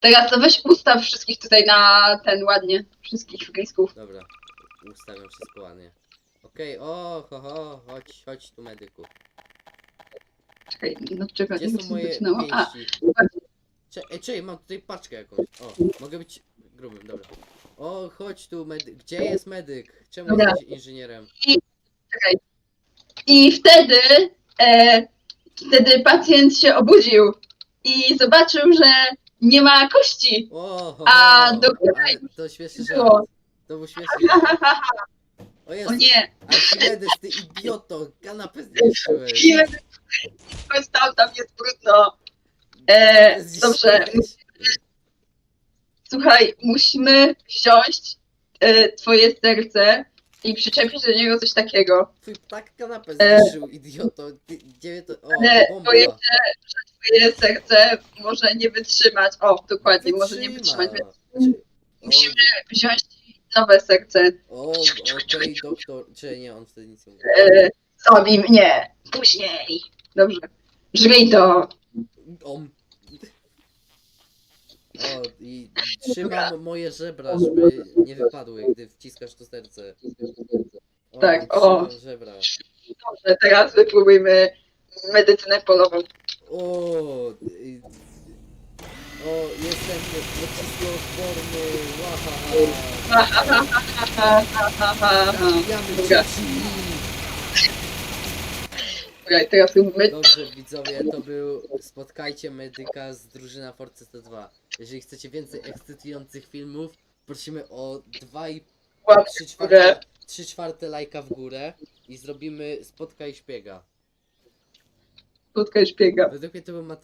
Teraz to weź ustaw wszystkich tutaj na ten ładnie. Wszystkich frysków. Dobra, ustawiam wszystko ładnie. Okej, o, ho, ho, chodź, chodź tu medyku. Czekaj, no czekaj, Gdzie nie są moje zaczynało. A, pięści? Cze ej, czekaj, mam tutaj paczkę jakąś. O, mogę być grubym, dobra. O, chodź tu, medyk. Gdzie jest medyk? Czemu Dobra. jesteś inżynierem? I wtedy, e, wtedy pacjent się obudził i zobaczył, że nie ma kości. O, ho, A, ho, doktora ale to śmieszny było. żart. To był śmieszny żart. O jest, O nie, Archimedes, ty idioto, kanapę zniszczyłeś. chodź tam, tam jest brudno. E, dobrze, słuchaj, musimy wziąć e, twoje serce i przyczepić do niego coś takiego. Twój ptak kanapę E. zniszczył, idioto. Ty, gdzie to? O, Ale bomba. boję Twoje serce może nie wytrzymać. O, dokładnie, może nie wytrzymać. Wytrzyma. Więc musimy wziąć nowe serce. O, okej, doktor. Czy nie, on wtedy nic nie mówi. E, zabij mnie później. Dobrze. Żryj to. Om. O, i trzymam moje żebra, żeby nie wypadły, gdy wciskasz to serce. O, Tak, i o. trzymam żebra. Dobrze, teraz wypróbujmy medycynę polową. O, o, jestem przeciwodporny, łahaha. Zabijamy dzieci. Dobra, teraz robimy Dobrze widzowie, to był Spotkajcie Medyka z drużyna Forcy 102. Jeżeli chcecie więcej ekscytujących filmów, prosimy o 2 i łapkę 3 w czwarte, górę. 3 czwarte lajka w górę i zrobimy Spotkaj Szpiega. Spotkaj szpiega. Według mnie to był materiał